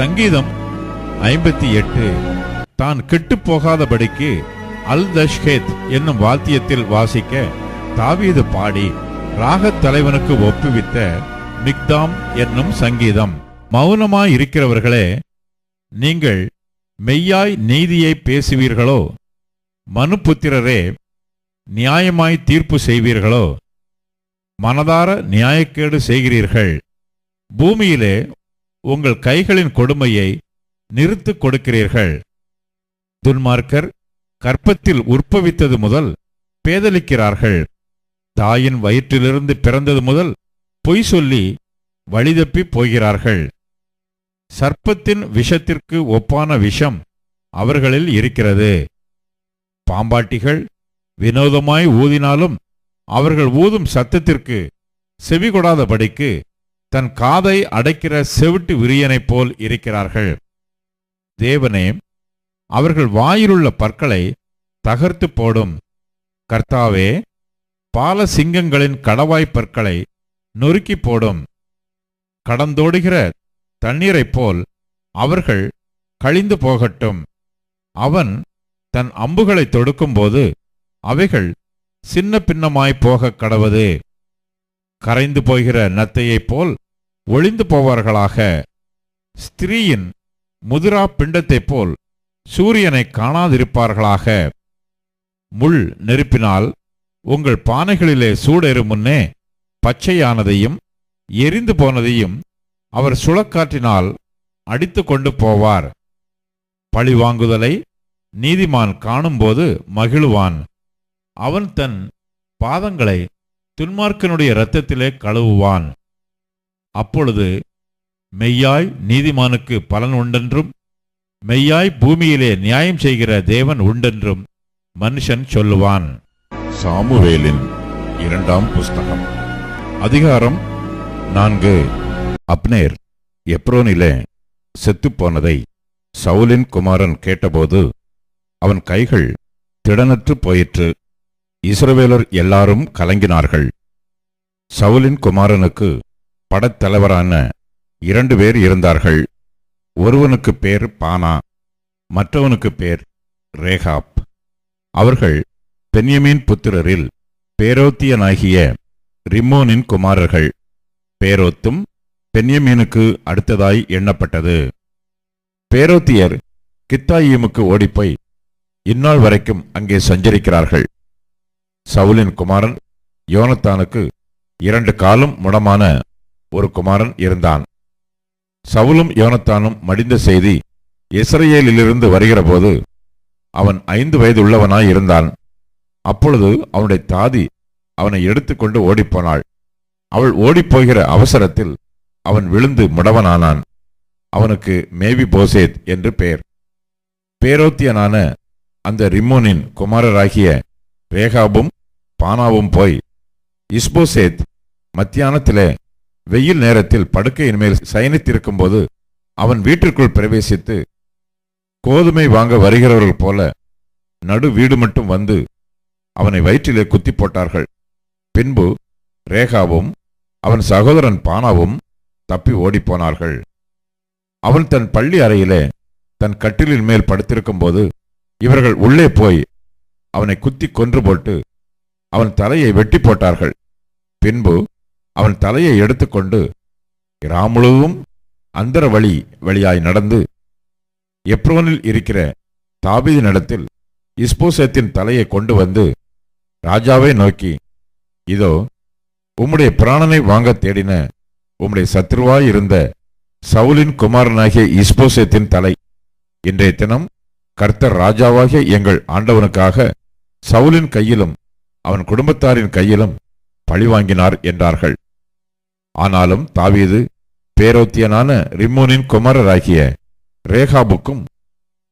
சங்கீதம் ஐம்பத்தி எட்டு. தான் கெட்டு போகாதபடிக்கு அல் தஷ்கேத் என்னும் வாத்தியத்தில் வாசிக்க தாவீது பாடி ராகத் தலைவனுக்கு ஒப்புவித்த மிக்தாம் என்னும் சங்கீதம். மௌனமாய் இருக்கிறவர்களே நீங்கள் மெய்யாய் நீதியை பேசுவீர்களோ? மனுபுத்திரரே நியாயமாய் தீர்ப்பு செய்வீர்களோ? மனதார நியாயக்கேடு செய்கிறீர்கள். பூமியிலே உங்கள் கைகளின் கொடுமையை நிறுத்துக் கொடுக்கிறீர்கள். துன்மார்க்கர் கற்பத்தில் உற்பவித்தது முதல் பேதலிக்கிறார்கள். தாயின் வயிற்றிலிருந்து பிறந்தது முதல் பொய் சொல்லி வழிதப்பி போகிறார்கள். சர்ப்பத்தின் விஷத்திற்கு ஒப்பான விஷம் அவர்களில் இருக்கிறது. பாம்பாட்டிகள் வினோதமாய் ஊதினாலும் அவர்கள் ஊதும் சத்தத்திற்கு செவிகொடாதபடிக்கு தன் காதை அடைக்கிற செவிட்டு விரியனைப் போல் இருக்கிறார்கள். தேவனே அவர்கள் வாயிலுள்ள பற்களை தகர்த்து போடும். கர்த்தாவே பால சிங்கங்களின் கடவாய்ப் பற்களை நொறுக்கி போடும். கடந்தோடுகிற தண்ணீரைப் போல் அவர்கள் கழிந்து போகட்டும். அவன் தன் அம்புகளை தொடுக்கும்போது அவைகள் சின்ன பின்னமாய் போகக் கடவது. கரைந்து போகிற நத்தையைப் போல் ஒளிந்து போவார்களாக. ஸ்திரீயின் முதிரா பிண்டத்தைப் போல் சூரியனை காணாதிருப்பார்களாக. முள் நெருப்பினால் உங்கள் பானைகளிலே சூடேறும் முன்னே பச்சையானதையும் எரிந்து போனதையும் அவர் சுழக்காற்றினால் அடித்து கொண்டு போவார். பழிவாங்குதலை நீதிமான் காணும்போது மகிழுவான். அவன் தன் பாதங்களை துன்மார்க்கனுடைய இரத்தத்திலே கழுவுவான். அப்பொழுது மெய்யாய் நீதிமானுக்கு பலன் உண்டென்றும் மெய்யாய் பூமியிலே நியாயம் செய்கிற தேவன் உண்டென்றும் மனுஷன் சொல்லுவான். சாமுவேலின் இரண்டாம் புஸ்தகம். அதிகாரம் நான்கு. அப்னேர் எப்ரோனிலே செத்துப்போனதை சவுலின் குமாரன் கேட்டபோது அவன் கைகள் திடனற்று போயிற்று. இஸ்ரவேலர் எல்லாரும் கலங்கினார்கள். சவுலின் குமாரனுக்கு படத்தலைவரான இரண்டு பேர் இருந்தார்கள். ஒருவனுக்கு பேர் பானா மற்றவனுக்கு பேர் ரேகாப். அவர்கள் பென்யமீன் புத்திரரில் பேரோத்தியனாகிய ரிம்மோனின் குமாரர்கள். பேரோத்தும் பென்யமீனுக்கு அடுத்ததாய் எண்ணப்பட்டது. பேரோத்தியர் கித்தாயிமுக்கு ஓடிப்போய் இந்நாள் வரைக்கும் அங்கே சஞ்சரிக்கிறார்கள். சவுலின் குமாரன் யோனத்தானுக்கு இரண்டு காலும் முடமான ஒரு குமாரன் இருந்தான். சவுலும் யோனத்தானும் மடிந்த செய்தி இஸ்ரேலிலிருந்து வருகிறபோது அவன் ஐந்து வயதுள்ளவனாய் இருந்தான். அப்பொழுது அவனுடைய தாதி அவனை எடுத்துக்கொண்டு ஓடிப்போனாள். அவள் ஓடிப்போகிற அவசரத்தில் அவன் விழுந்து முடவனானான். அவனுக்கு மேவி போசேத் என்று பெயர். பேரோத்தியனான அந்த ரிம்மோனின் குமாரராகிய ரேகாபும் பானாவும் போய் இஸ்போசேத் மத்தியானத்திலே வெயில் நேரத்தில் படுக்கையின் மேல் சயனித்திருக்கும்போது அவன் வீட்டிற்குள் பிரவேசித்து கோதுமை வாங்க வருகிறவர்கள் போல நடு வீடு மட்டும் வந்து அவனை வயிற்றிலே குத்தி போட்டார்கள். பின்பு ரேகாவும் அவன் சகோதரன் பானாவும் தப்பி ஓடிப்போனார்கள் அவன் தன் பள்ளி அறையிலே தன் கட்டிலின் மேல் படுத்திருக்கும்போது இவர்கள் உள்ளே போய் அவனை குத்தி கொன்று போட்டு அவன் தலையை வெட்டி போட்டார்கள். பின்பு அவன் தலையை எடுத்துக்கொண்டு கிராமுழுவும் அந்தர வழி வழியாய் நடந்து எப்ரோனில் இருக்கிற தாபீதினிடத்தில் இஸ்போசேத்தின் தலையை கொண்டு வந்து ராஜாவை நோக்கி இதோ உம்முடைய பிராணனை வாங்கத் தேடின உம்முடைய சத்ருவாய் இருந்த சவுலின் குமாரனாகிய இஸ்போசேத்தின் தலை. இன்றைய தினம் கர்த்தர் ராஜாவாகிய எங்கள் ஆண்டவனுக்காக சவுலின் கையிலும் அவன் குடும்பத்தாரின் கையிலும் பழிவாங்கினார் என்றார்கள். ஆனாலும் தாவீது பேரோத்தியனான ரிம்மோனின் குமாரராகிய ரேகாபுக்கும்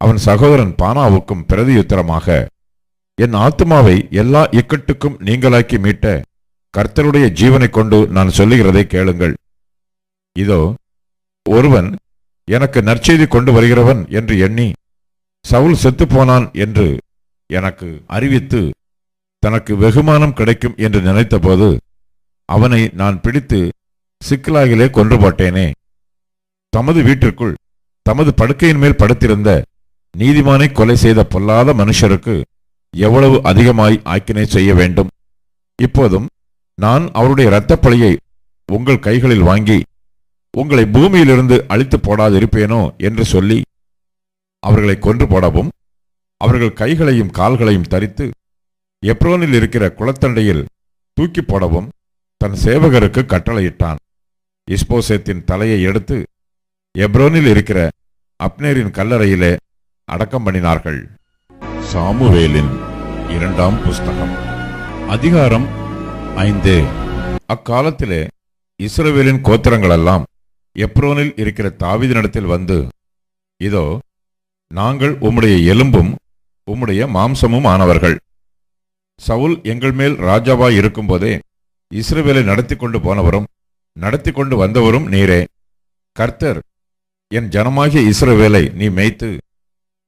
அவன் சகோதரன் பானாவுக்கும் பிரதியுத்தரமாக என் ஆத்துமாவை எல்லா இக்கட்டுக்கும் நீங்களாக்கி மீட்ட கர்த்தருடைய ஜீவனை கொண்டு நான் சொல்லுகிறதை கேளுங்கள். இதோ ஒருவன் எனக்கு நற்செய்தி கொண்டு வருகிறவன் என்று எண்ணி சவுல் செத்துப்போனான் என்று எனக்கு அறிவித்து தனக்கு வெகுமானம் கிடைக்கும் என்று நினைத்தபோது அவனை நான் பிடித்து சிக்கலாகிலே கொன்று போட்டேனே தமது வீட்டிற்குள் தமது படுக்கையின் மேல் படுத்திருந்த நீதிமானை கொலை செய்த பொல்லாத மனுஷருக்கு எவ்வளவு அதிகமாய் ஆக்கினை செய்ய வேண்டும்? இப்போதும் நான் அவருடைய இரத்தப்பழியை உங்கள் கைகளில் வாங்கி உங்களை பூமியிலிருந்து அழித்து போடாதிருப்பேனோ என்று சொல்லி அவர்களை கொன்று போடவும் அவர்கள் கைகளையும் கால்களையும் தரித்து எப்ரோனில் இருக்கிற குளத்தண்டையில் தூக்கி போடவும் தன் சேவகருக்கு கட்டளையிட்டான். இஸ்போசேத்தின் தலையை எடுத்து எப்ரோனில் இருக்கிற அப்னேரின் கல்லறையிலே அடக்கம் பண்ணினார்கள். சாமுவேலின் இரண்டாம் புஸ்தகம் அதிகாரம் ஐந்து. அக்காலத்திலே இஸ்ரவேலின் கோத்திரங்களெல்லாம் எப்ரோனில் இருக்கிற தாவிதனிடத்தில் வந்து இதோ நாங்கள் உம்முடைய எலும்பும் உம்முடைய மாம்சமும் ஆனவர்கள். சவுல் எங்கள் மேல் ராஜாவாய் இருக்கும்போதே இஸ்ரேவேலை நடத்தி கொண்டு போனவரும் நடத்தி கொண்டு வந்தவரும் நீரே. கர்த்தர் என் ஜனமாகிய இஸ்ரவேலை நீ மேய்த்து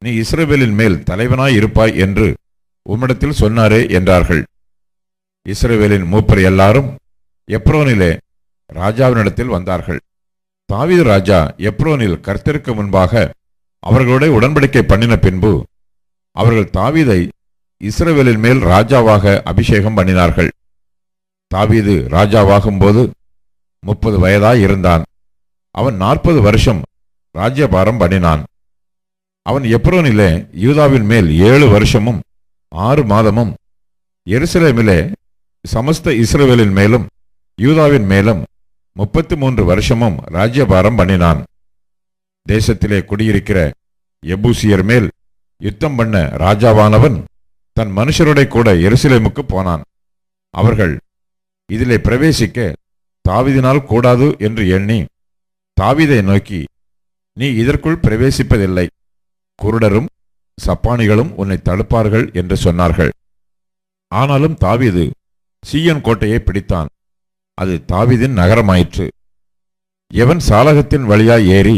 நீ இஸ்ரவேலின் மேல் தலைவனாய் இருப்பாய் என்று உம்மிடத்தில் சொன்னாரே என்றார்கள். இஸ்ரவேலின் மூப்பர் எல்லாரும் எப்ரோனிலே ராஜாவினிடத்தில் வந்தார்கள். தாவீது ராஜா எப்ரோனில் கர்த்தருக்கு முன்பாக அவர்களோட உடன்படிக்கை பண்ணின பின்பு அவர்கள் தாவீதை இஸ்ரவேலின் மேல் ராஜாவாக அபிஷேகம் பண்ணினார்கள். தாவீது ராஜாவாகும்போது முப்பது வயதாய் இருந்தான். அவன் நாற்பது வருஷம் ராஜ்யபாரம் பண்ணினான். அவன் எப்ரோனிலே யூதாவின் மேல் ஏழு வருஷமும் ஆறு மாதமும் எருசலேமிலே சமஸ்த இஸ்ரவேலின் மேலும் யூதாவின் மேலும் முப்பத்தி மூன்று வருஷமும் ராஜ்யபாரம் பண்ணினான். தேசத்திலே குடியிருக்கிற எபூசியர் மேல் யுத்தம் பண்ண ராஜாவானவன் தன் மனுஷருடைய கூட எருசலேமுக்கு போனான். அவர்கள் இதிலே பிரவேசிக்க தாவிதினால் கூடாது என்று எண்ணி தாவீதை நோக்கி நீ இதற்குள் பிரவேசிப்பதில்லை. குருடரும் சப்பானிகளும் உன்னை தடுப்பார்கள் என்று சொன்னார்கள். ஆனாலும் தாவீது சீயன் கோட்டையை பிடித்தான். அது தாவீதின் நகரமாயிற்று. எவன் சாலகத்தின் வழியாய் ஏறி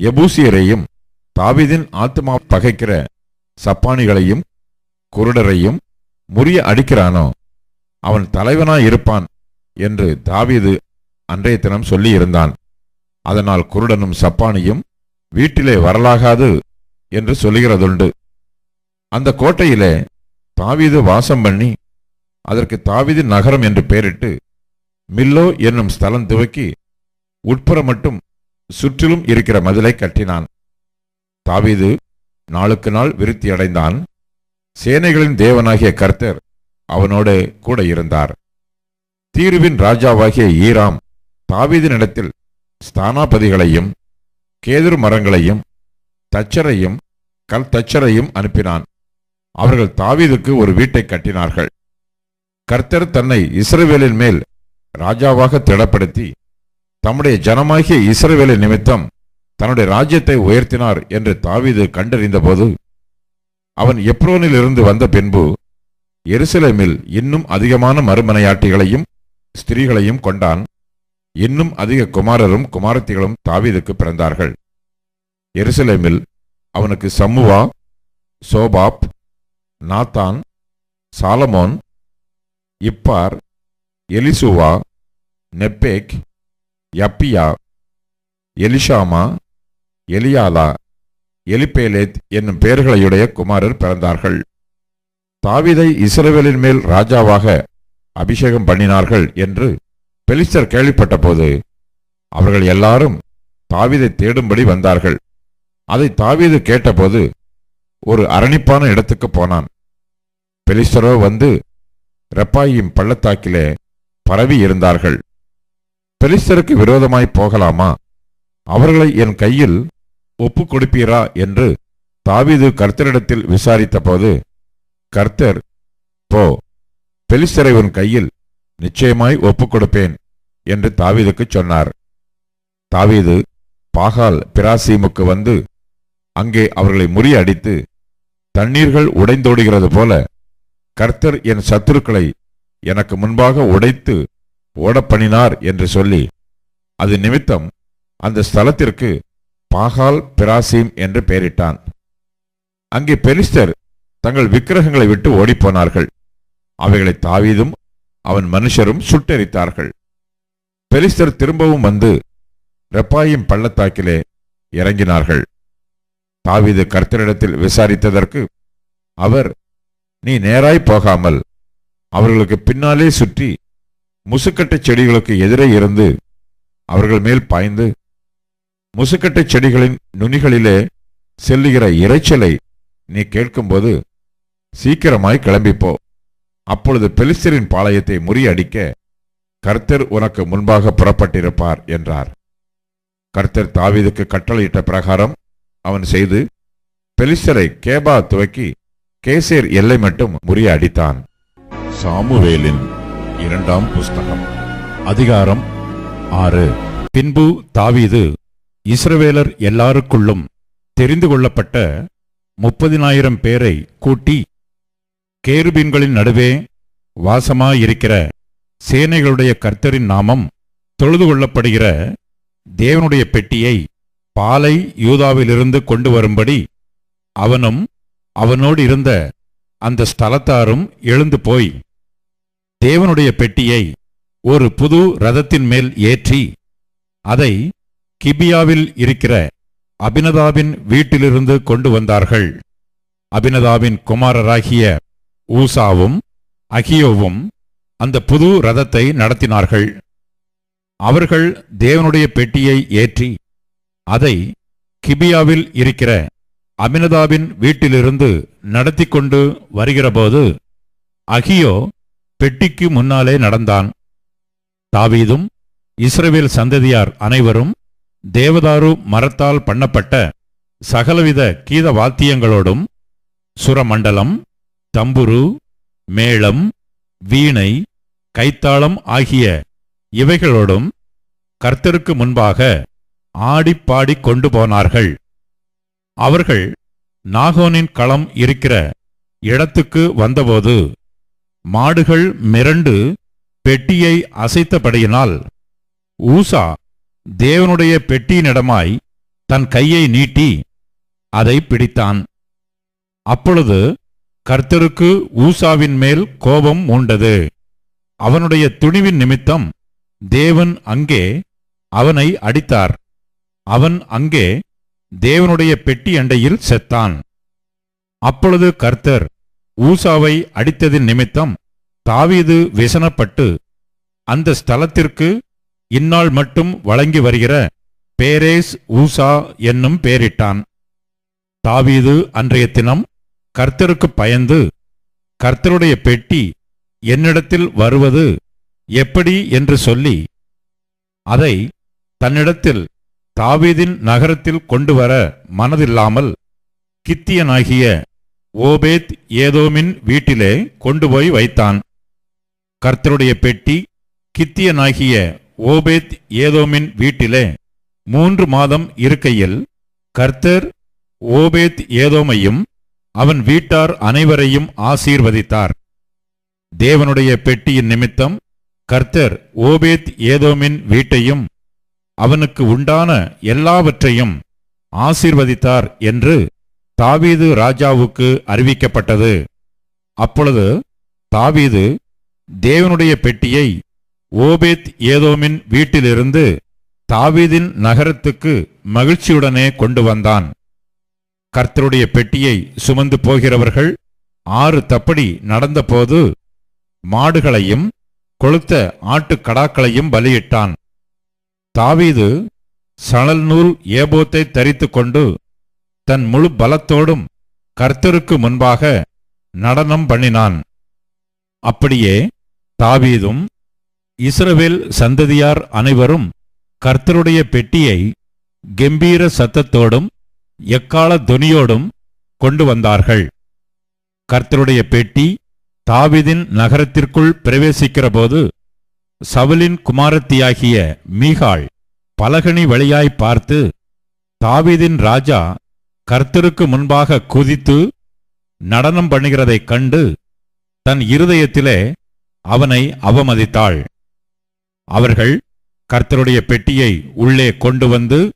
எபூசியரையும் தாவீதின் ஆத்மா பகைக்கிற சப்பானிகளையும் குருடரையும் முறிய அடிக்கிறானோ? அவன் தலைவனாய் இருப்பான் என்று தாவீது அன்றைய தினம் சொல்லியிருந்தான். அதனால் குருடனும் சப்பானியும் வீட்டிலே வரலாகாது என்று சொல்லுகிறதுண்டு. அந்த கோட்டையிலே தாவீது வாசம் பண்ணி அதற்கு தாவீது நகரம் என்று பெயரிட்டு மில்லோ என்னும் ஸ்தலம் துவக்கி உட்புறம் மட்டும் சுற்றிலும் இருக்கிற மதிலை கட்டினான். தாவீது நாளுக்கு நாள் விருத்தியடைந்தான். சேனைகளின் தேவனாகிய கர்த்தர் அவனோடு கூட இருந்தார். தீருவின் ராஜாவாகிய ஈராம் தாவீதினிடத்தில் ஸ்தானாபதிகளையும் கேதுர் மரங்களையும் தச்சரையும் கல் தச்சரையும் அனுப்பினான். அவர்கள் தாவீதுக்கு ஒரு வீட்டை கட்டினார்கள். கர்த்தர் தன்னை இஸ்ரவேலின் மேல் ராஜாவாக திடப்படுத்தி தம்முடைய ஜனமாகிய இஸ்ரவேலின் நிமித்தம் தன்னுடைய ராஜ்யத்தை உயர்த்தினார் என்று தாவீது கண்டறிந்தபோது அவன் எப்ரோனிலிருந்து வந்த பின்பு எருசலேமில் இன்னும் அதிகமான மறுமனையாட்டிகளையும் ஸ்திரீகளையும் கொண்டான். இன்னும் அதிக குமாரரும் குமாரத்திகளும் தாவீதுக்கு பிறந்தார்கள். எருசலேமில் அவனுக்கு Shammua Shobab Nathan Solomon Ibhar Elishua Nepheg Japhia Elishama Eliada Eliphelet என்னும் பெயர்களையுடைய குமாரர் பிறந்தார்கள். தாவீதை இஸ்ரவேலின் மேல் ராஜாவாக அபிஷேகம் பண்ணினார்கள் என்று பெலிஸ்டர் கேள்விப்பட்டபோது அவர்கள் எல்லாரும் தாவீதை தேடும்படி வந்தார்கள். அதை தாவீது கேட்டபோது ஒரு அரணிப்பான இடத்துக்கு போனான். பெலிஸ்டரோ வந்து ரெப்பாயின் பள்ளத்தாக்கிலே பரவி இருந்தார்கள். பெலிஸ்டருக்கு விரோதமாய் போகலாமா? அவர்களை என் கையில் ஒப்பு கொடுப்பீரா என்று தாவீது கர்த்தரிடத்தில் விசாரித்தபோது கர்த்தர் போ பெலிஸ்தரை உன் கையில் நிச்சயமாய் ஒப்புக் கொடுப்பேன் என்று தாவீதுக்கு சொன்னார். தாவீது பாகால் பிராசீமுக்கு வந்து அங்கே அவர்களை முறியடித்து தண்ணீர்கள் உடைந்தோடுகிறது போல கர்த்தர் என் சத்துருக்களை எனக்கு முன்பாக உடைத்து ஓடப்பணினார் என்று சொல்லி அது நிமித்தம் அந்த ஸ்தலத்திற்கு பாகால் பிராசீம் என்று பெயரிட்டான். அங்கே பெலிஸ்தர் தங்கள் விக்கிரகங்களை விட்டு ஓடிப்போனார்கள். அவைகளை தாவீதும் அவன் மனுஷரும் சுட்டெரித்தார்கள். பெலிஸ்தர் திரும்பவும் வந்து ரெப்பாயும் பள்ளத்தாக்கிலே இறங்கினார்கள். தாவீது கர்த்தரிடத்தில் விசாரித்ததற்கு அவர் நீ நேராய் போகாமல் அவர்களுக்கு பின்னாலே சுற்றி முசுக்கட்டை செடிகளுக்கு எதிரே இருந்து அவர்கள் மேல் பாய்ந்து முசுக்கட்டை செடிகளின் நுனிகளிலே செல்லுகிற இரைச்சலை நீ கேட்கும்போது சீக்கிரமாய் கிளம்பிப்போ. அப்பொழுது பெலிஸ்தரின் பாளையத்தை முறியடிக்க கர்த்தர் உனக்கு முன்பாக புறப்பட்டிருப்பார் என்றார். கர்த்தர் தாவீதுக்கு கட்டளையிட்ட பிரகாரம் அவன் செய்து பெலிஸ்தரை கேபா துவக்கி கேசேர் எல்லை மட்டும் முறியடித்தான். சாமுவேலின் இரண்டாம் புஸ்தகம் அதிகாரம் ஆறு. பின்பு தாவீது இஸ்ரவேலர் எல்லாருக்குள்ளும் தெரிந்து கொள்ளப்பட்ட முப்பதினாயிரம் பேரை கூட்டி கேருபீன்களின் நடுவே வாசமாயிருக்கிற சேனைகளுடைய கர்த்தரின் நாமம் தொழுது கொள்ளப்படுகிற தேவனுடைய பெட்டியை பாலை யூதாவிலிருந்து கொண்டு வரும்படி அவனும் அவனோடு இருந்த அந்த ஸ்தலத்தாரும் எழுந்து போய் தேவனுடைய பெட்டியை ஒரு புது ரதத்தின் மேல் ஏற்றி அதை கிபியாவில் இருக்கிற அபினதாவின் வீட்டிலிருந்து கொண்டு வந்தார்கள். அபினதாவின் குமாரராகிய ஊசாவும் அகியோவும் அந்த புது ரதத்தை நடத்தினார்கள். அவர்கள் தேவனுடைய பெட்டியை ஏற்றி அதை கிபியாவில் இருக்கிற அபினதாபின் வீட்டிலிருந்து நடத்தி கொண்டு வருகிறபோது அகியோ பெட்டிக்கு முன்னாலே நடந்தான். தாவீதும் இஸ்ரவேல் சந்ததியார் அனைவரும் தேவதாரு மரத்தால் பண்ணப்பட்ட சகலவித கீத வாத்தியங்களோடும் சுரமண்டலம் தம்புரு மேளம் வீணை கைத்தாளம் ஆகிய இவைகளோடும் கர்த்தருக்கு முன்பாக ஆடிப்பாடிக் கொண்டு போனார்கள். அவர்கள் நாகோனின் களம் இருக்கிற இடத்துக்கு வந்தபோது மாடுகள் மிரண்டு பெட்டியை அசைத்தபடியினால் ஊசா தேவனுடைய பெட்டியினிடமாய் தன் கையை நீட்டி அதை பிடித்தான். அப்பொழுது கர்த்தருக்கு ஊசாவின் மேல் கோபம் மூண்டது. அவனுடைய துணிவின் நிமித்தம் தேவன் அங்கே அவனை அடித்தார். அவன் அங்கே தேவனுடைய பெட்டி அண்டையில் செத்தான். அப்பொழுது கர்த்தர் ஊசாவை அடித்ததின் நிமித்தம் தாவீது விசனப்பட்டு அந்த ஸ்தலத்திற்கு இந்நாள் மட்டும் வழங்கி வருகிற பேரேஸ் ஊசா என்னும் பெயரிட்டான் தாவீது அன்றைய தினம் கர்த்தருக்கு பயந்து கர்த்தருடைய பெட்டி என்னிடத்தில் வருவது எப்படி என்று சொல்லி அதை தன்னிடத்தில் தாவீதின் நகரத்தில் கொண்டு வர மனதில்லாமல் கித்தியனாகிய ஓபேத் ஏதோமின் வீட்டிலே கொண்டு போய் வைத்தான். கர்த்தருடைய பெட்டி கித்தியனாகிய ஓபேத் ஏதோமின் வீட்டிலே மூன்று மாதம் இருக்கையில் கர்த்தர் ஓபேத் ஏதோமையும் அவன் வீட்டார் அனைவரையும் ஆசீர்வதித்தார். தேவனுடைய பெட்டியின் நிமித்தம் கர்த்தர் ஓபேத் ஏதோமின் வீட்டையும் அவனுக்கு உண்டான எல்லாவற்றையும் ஆசீர்வதித்தார் என்று தாவீது ராஜாவுக்கு அறிவிக்கப்பட்டது. அப்பொழுது தாவீது தேவனுடைய பெட்டியை ஓபேத் ஏதோமின் வீட்டிலிருந்து தாவீதின் நகரத்துக்கு மகிழ்ச்சியுடனே கொண்டு வந்தான். கர்த்தருடைய பெட்டியை சுமந்து போகிறவர்கள் ஆறு தப்படி நடந்தபோது மாடுகளையும் கொளுத்த ஆட்டுக்கடாக்களையும் பலியிட்டான். தாவீது சணல் நூல் ஏபோத்தை தரித்து கொண்டு தன் முழு பலத்தோடும் கர்த்தருக்கு முன்பாக நடனம் பண்ணினான். அப்படியே தாவீதும் இஸ்ரவேல் சந்ததியார் அனைவரும் கர்த்தருடைய பெட்டியை கெம்பீர சத்தத்தோடும் எக்கால தொனியோடும் கொண்டு வந்தார்கள். கர்த்தருடைய பெட்டி தாவிதின் நகரத்திற்குள் பிரவேசிக்கிறபோது சவுலின் குமாரத்தியாகிய மீகாள் பலகணி வழியாய் பார்த்து தாவிதின் ராஜா கர்த்தருக்கு முன்பாக குதித்து நடனம் பண்ணுகிறதைக் கண்டு தன் இருதயத்திலே அவனை அவமதித்தாள். அவர்கள் கர்த்தருடைய பெட்டியை உள்ளே கொண்டு வந்து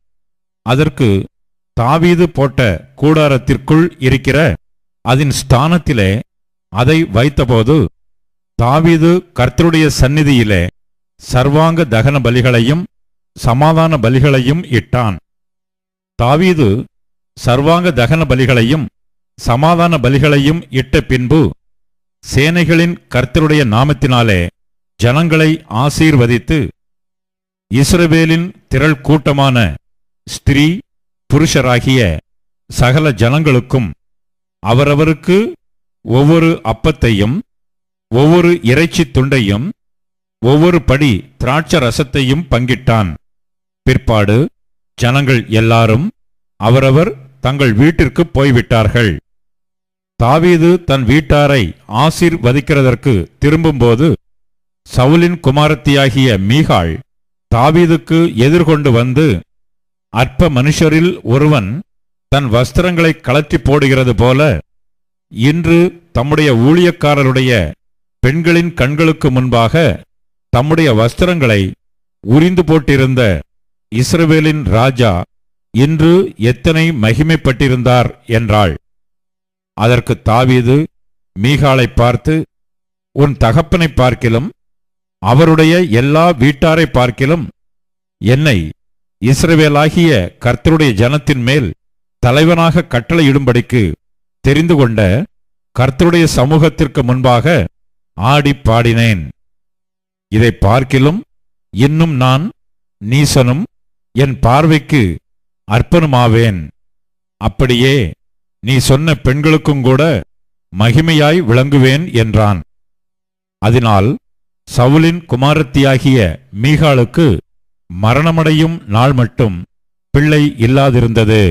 அதற்கு தாவீது போட்ட கூடாரத்திற்குள் இருக்கிற அதன் ஸ்தானத்திலே அதை வைத்தபோது தாவீது கர்த்தருடைய சந்நிதியிலே சர்வாங்க தகன பலிகளையும் சமாதான பலிகளையும் இட்டான். தாவீது சர்வாங்க தகன பலிகளையும் சமாதான பலிகளையும் இட்ட பின்பு சேனைகளின் கர்த்தருடைய நாமத்தினாலே ஜனங்களை ஆசீர்வதித்து இஸ்ரவேலின் திரள் கூட்டமான ஸ்திரீ புருஷராகிய சகல ஜனங்களுக்கும் அவரவருக்கு ஒவ்வொரு அப்பத்தையும் ஒவ்வொரு இறைச்சி துண்டையும் ஒவ்வொரு படி திராட்ச ரசத்தையும் பங்கிட்டான். பிற்பாடு ஜனங்கள் எல்லாரும் அவரவர் தங்கள் வீட்டிற்கு போய்விட்டார்கள். தாவீது தன் வீட்டாரை ஆசீர்வதிக்கிறதற்கு திரும்பும்போது சவுலின் குமாரத்தியாகிய மீகாள் தாவீதுக்கு எதிர்கொண்டு வந்து அற்ப மனுஷரில் ஒருவன் தன் வஸ்திரங்களை கலற்றி போடுகிறது போல இன்று தம்முடைய ஊழியக்காரருடைய பெண்களின் கண்களுக்கு முன்பாக தம்முடைய வஸ்திரங்களை உரிந்து போட்டிருந்த இஸ்ரவேலின் ராஜா இன்று எத்தனை மகிமைப்பட்டிருந்தார் என்றாள். அதற்கு தாவீது மீகாளை பார்த்து உன் தகப்பனை பார்க்கிலும் அவருடைய எல்லா வீட்டாரை பார்க்கிலும் என்னை இஸ்ரவேலாகிய கர்த்தருடைய ஜனத்தின் மேல் தலைவனாக கட்டளையிடும்படிக்கு தெரிந்து கொண்ட கர்த்தருடைய சமூகத்திற்கு முன்பாக ஆடி பாடினேன். இதை பார்க்கிலும் இன்னும் நான் நீசனும் என் பார்வைக்கு அற்பனுமாவேன் அப்படியே நீ சொன்ன பெண்களுக்கும் கூட மகிமையாய் விளங்குவேன் என்றான். அதனால் சவுலின் குமாரத்தியாகிய மீகாளுக்கு மரணமடையும் நாள் மட்டும் பிள்ளை இல்லாதிருந்தது.